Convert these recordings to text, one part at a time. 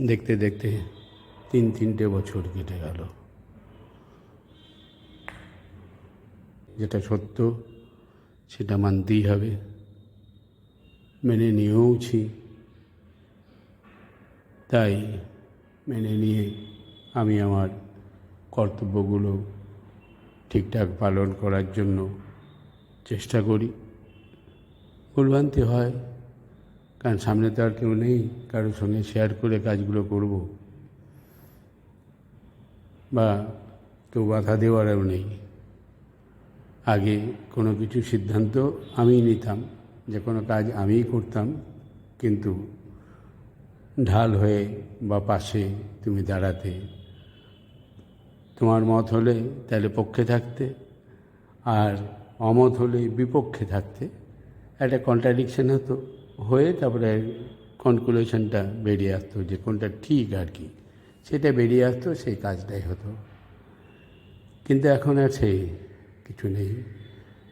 দেখতে দেখতে তিন তিনটে বছর কেটে গেল। যেটা সত্য, সেটা মানতেই হবে। মেনে নিয়েওছি তাই মেনে নিয়ে আমি আমার কর্তব্যগুলো ঠিকঠাক পালন করার জন্য চেষ্টা করি। ভুলভ্রান্তি হয় কারণ সামনে তো আর কেউ নেই, কারোর সঙ্গে শেয়ার করে কাজগুলো করব। বা কেউ বাধা দেওয়ারও নেই। আগে কোনো কিছু সিদ্ধান্ত আমিই নিতাম, যে কোনো কাজ আমিই করতাম, কিন্তু ঢাল হয়ে বা পাশে তুমি দাঁড়াতে, তোমার মত হলে তাহলে পক্ষে থাকতে, আর অমত হলে বিপক্ষে থাকতে, একটা কন্ট্রাডিকশন হতো। হয়ে তারপরে কনক্লুশনটা বেরিয়ে আসতো যে কোনটা ঠিক আর কি। সেটা বেরিয়ে আসতো, সেই কাজটাই হতো। কিন্তু এখন আর সেই কিছু নেই।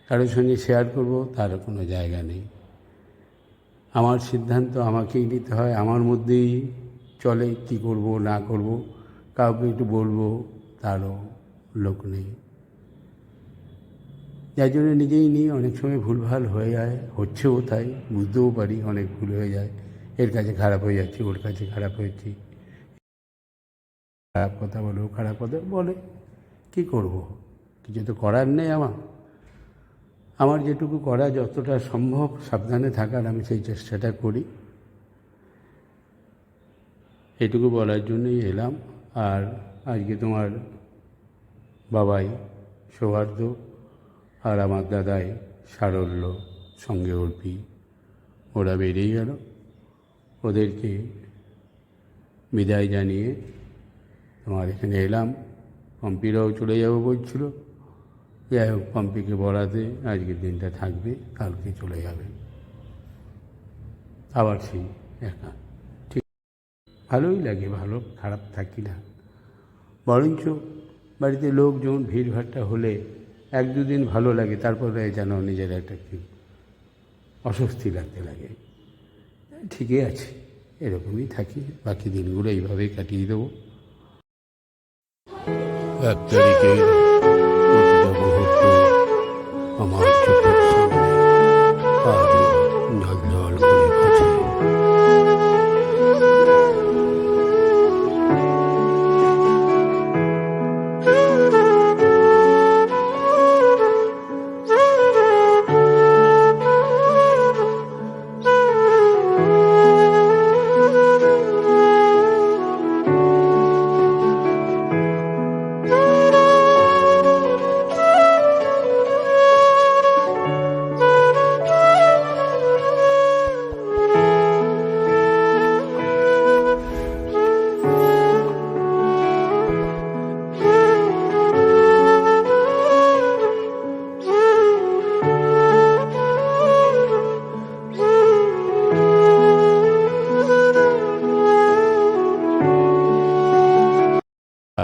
কারোর সঙ্গে শেয়ার করব, তারও কোনো জায়গা নেই। আমার সিদ্ধান্ত আমাকেই নিতে হয়, আমার মধ্যেই চলে কি করব, না করব, কাউকে একটু বলব, তারও লোক নেই। যার জন্য নিজেই নিই অনেক সময় ভুলভাল হয়ে যায়, হচ্ছেও তাই, বুঝতেও পারি অনেক ভুল হয়ে যায়। এর কাছে খারাপ হয়ে যাচ্ছে, ওর কাছে খারাপ হয়েছি। খারাপ কথা বলে খারাপ কথা বলে, কী করব? কিছু তো করার নেই আমার। আমার যেটুকু করা যতটা সম্ভব সাবধানে থাকার আমি সেই চেষ্টাটা করি। এটুকু বলার জন্যই এলাম। আর আজকে তোমার বাবাই সৌহার্দ্য আর আমার দাদাই সারল্য সঙ্গে অর্পি। ওরা বেরিয়ে গেল। ওদেরকে বিদায় জানিয়ে তোমার এখানে এলাম। পম্পিরাও চলে যাব বলছিল। যাই হোক, পম্পিকে বলাতে আজকের দিনটা থাকবে, কালকে চলে যাবে। আবার সেই একা। ঠিক, ভালোই লাগে, ভালো খারাপ থাকি না। বরঞ্চ বাড়িতে লোকজন ভিড়ভাট্টা হলে এক দুদিন ভালো লাগে, তারপরে যেন নিজের একটা কি অস্বস্তি লাগতে লাগে। ঠিকই আছে, এরকমই থাকি, বাকি দিনগুলো এইভাবেই কাটিয়ে দেবো। এক তারিখে আমার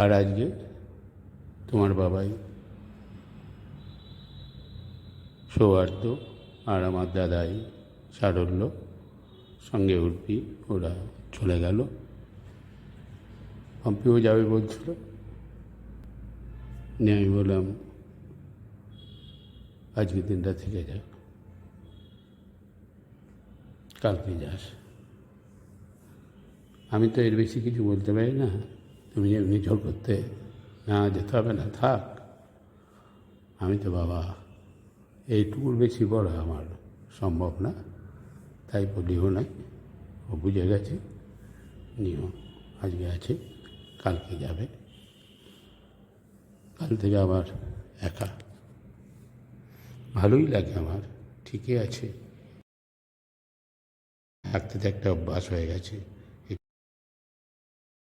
আর আজকে তোমার বাবাই সৌহার্দ্য আর আমার দাদাই সারল্য সঙ্গে উর্পি ওরা চলে গেল। পম্পিও যাবে বলছিল। নিয়ে আমি বললাম, আজকের দিনটা থেকে যাক। কালকে যাস। আমি তো এর বেশি কিছু বলতে পারি না। তুমি এমনি জোর করতে, না, যেতে হবে না, থাক। আমি তো বাবা এইটুকুর বেশি বড় আমার সম্ভব না, তাই বলিও নাই, ও বুঝে গেছে নিও আজকে আছে, কালকে যাবে। কাল থেকে আবার একা। ভালোই লাগে আমার, ঠিকই আছে। থাকতে তো একটা অভ্যাস হয়ে গেছে।